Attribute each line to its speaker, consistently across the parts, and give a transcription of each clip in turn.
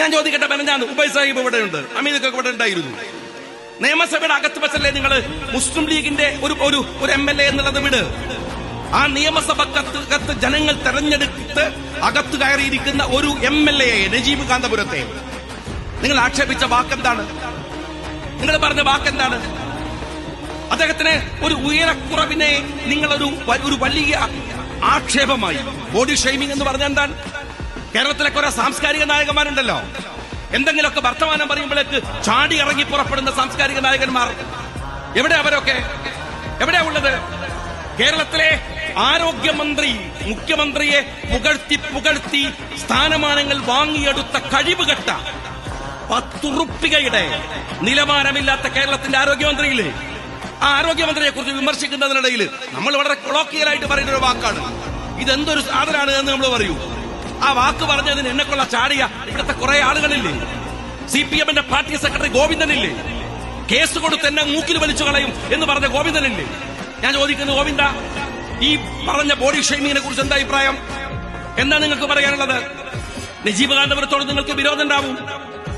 Speaker 1: ഞാൻ ചോദിക്കട്ടെ പറഞ്ഞാണ് ഉബൈ സാഹിബ് ഇവിടെ ഉണ്ട് അമീദൊക്കെ ഇവിടെ ഉണ്ടായിരുന്നു. നിയമസഭയുടെ അകത്ത് വെച്ചല്ലേ നിങ്ങൾ മുസ്ലിം ലീഗിന്റെ ഒരു ഒരു എം എൽ എ എന്നുള്ളത് വിട്. ആ നിയമസഭ കത്ത് ജനങ്ങൾ തെരഞ്ഞെടുത്ത് അകത്ത് കയറിയിരിക്കുന്ന ഒരു എം എൽ എ നജീബ് കാന്തപുരത്തെ നിങ്ങൾ ആക്ഷേപിച്ച വാക്കെന്താണ്? നിങ്ങൾ പറഞ്ഞ വാക്കെന്താണ്? അദ്ദേഹത്തിന് ഒരു ഉയരക്കുറവിനെ നിങ്ങളൊരു ഒരു വലിയ ആക്ഷേപമായി. ബോഡി ഷെയ്മിംഗ് എന്ന് പറഞ്ഞ എന്താണ്? കേരളത്തിലെ കുറെ സാംസ്കാരിക നായകന്മാരുണ്ടല്ലോ. എന്തെങ്കിലുമൊക്കെ വർത്തമാനം പറയുമ്പോഴേക്ക് ചാടി ഇറങ്ങി പുറപ്പെടുന്ന സാംസ്കാരിക നായകന്മാർ. എവിടെ അവരൊക്കെ? എവിടെയാ ഉള്ളത്? കേരളത്തിലെ ആരോഗ്യമന്ത്രി മുഖ്യമന്ത്രിയെ പുകഴ്ത്തി പുകഴ്ത്തി സ്ഥാനമാനങ്ങൾ വാങ്ങിയെടുത്ത കഴിവുകെട്ട പത്തുറുപ്പികയുടെ നിലവാരമില്ലാത്ത കേരളത്തിന്റെ ആരോഗ്യമന്ത്രിയില്ലേ ആ ആരോഗ്യമന്ത്രിയെ കുറിച്ച് വിമർശിക്കുന്നതിനിടയിൽ നമ്മൾ വളരെ കൊളോക്കിയലായിട്ട് പറയുന്ന ഒരു വാക്കാണ്. ഇതെന്തൊരു സാധനമാണ് എന്ന് നമ്മൾ പറയൂ. ആ വാക്ക് പറഞ്ഞതിന് എന്നെക്കൊള്ള ചാടിയ ഇവിടുത്തെ കുറെ ആളുകളില്ലേ? സി പി എമ്മിന്റെ പാർട്ടി സെക്രട്ടറി ഗോവിന്ദനില്ലേ? കേസ് കൊടുത്ത് എന്നെ മൂക്കിൽ വലിച്ചു കളയും എന്ന് പറഞ്ഞ ഗോവിന്ദനില്ലേ? ഞാൻ ചോദിക്കുന്നു ഗോവിന്ദ ഈ പറഞ്ഞ ബോഡി ഷെയ്മിങ്ങിനെ കുറിച്ച് എന്താ അഭിപ്രായം? എന്താ നിങ്ങൾക്ക് പറയാനുള്ളത്? നജീബ് കാന്തപുരത്തോട് നിങ്ങൾക്ക് വിരോധം ഉണ്ടാവും.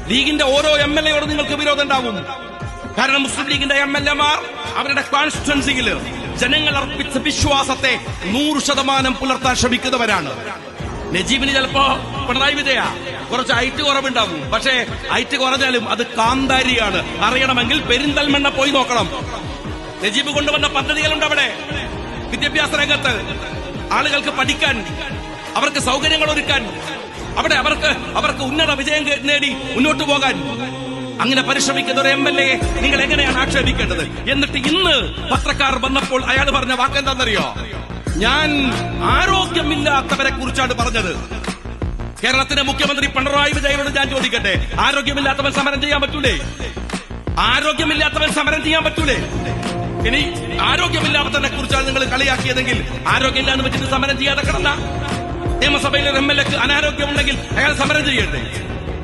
Speaker 1: ലീഗിന്റെ ഓരോ എം എൽ എയോടും നിങ്ങൾക്ക് വിരോധം ഉണ്ടാവും. കാരണം മുസ്ലിം ലീഗിന്റെ എം എൽ എമാർ അവരുടെ കോൺസ്റ്റിറ്റ്വൻസിയിൽ ജനങ്ങൾ അർപ്പിച്ച വിശ്വാസത്തെ നൂറ് ശതമാനം പുലർത്താൻ ശ്രമിക്കുന്നവരാണ്. നജീബിന് ചിലപ്പോ പിണറായി വിജയ. കുറച്ച് ഐറ്റ് കുറവുണ്ടാവും. പക്ഷേ ഐറ്റ് കുറഞ്ഞാലും അത് കാന്താരിയാണ്. അറിയണമെങ്കിൽ പെരിന്തൽമണ്ണ പോയി നോക്കണം. നജീബ് കൊണ്ടുവന്ന പദ്ധതികളുണ്ട് അവിടെ. വിദ്യാഭ്യാസ രംഗത്ത് ആളുകൾക്ക് പഠിക്കാൻ അവർക്ക് സൗകര്യങ്ങൾ ഒരുക്കാൻ അവിടെ അവർക്ക് അവർക്ക് ഉന്നത വിജയം നേടി മുന്നോട്ട് പോകാൻ. അങ്ങനെ പരിശ്രമിക്കുന്ന ഒരു എം എൽ എ നിങ്ങൾ എങ്ങനെയാണ് ആക്ഷേപിക്കേണ്ടത്? എന്നിട്ട് ഇന്ന് പത്രക്കാർ വന്നപ്പോൾ അയാൾ പറഞ്ഞ വാക്കെന്താണെന്നറിയോ? ഞാൻ ആരോഗ്യമില്ലാത്തവരെ കുറിച്ചാണ് പറഞ്ഞത്. കേരളത്തിന്റെ മുഖ്യമന്ത്രി പിണറായി വിജയനോട് ഞാൻ ചോദിക്കട്ടെ ആരോഗ്യമില്ലാത്തവൻ സമരം ചെയ്യാൻ പറ്റൂലേ? ആരോഗ്യമില്ലാത്തവൻ സമരം ചെയ്യാൻ പറ്റൂലേ? ഇനി ആരോഗ്യമില്ലാത്തവനെ കുറിച്ചാണ് നിങ്ങൾ കളിയാക്കിയതെങ്കിൽ ആരോഗ്യമില്ലാന്ന് വെച്ചിട്ട് സമരം ചെയ്യാതെ കിടന്ന? നിയമസഭയിലെ എം എൽ എക്ക് അനാരോഗ്യമുണ്ടെങ്കിൽ അയാൾ സമരം ചെയ്യട്ടെ.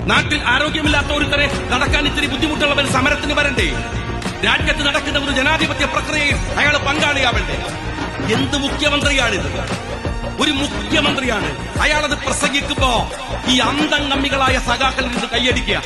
Speaker 1: നാട്ടിൽ ആരോഗ്യമില്ലാത്ത ഒരുത്തരെ നടക്കാൻ ഇത്തിരി ബുദ്ധിമുട്ടുള്ളവൻ സമരത്തിന് വരണ്ടേ? രാജ്യത്ത് നടക്കുന്ന ഒരു ജനാധിപത്യ പ്രക്രിയയിൽ അയാൾ പങ്കാളിയാവണ്ടേ? എന്ത് മുഖ്യമന്ത്രിയാണിത്? ഒരു മുഖ്യമന്ത്രിയാണ്. അയാളത് പ്രസംഗിക്കുമ്പോ ഈ അന്തംഗമ്മികളായ സഖാക്കളിൽ നിന്ന് കൈയടിക്കുക.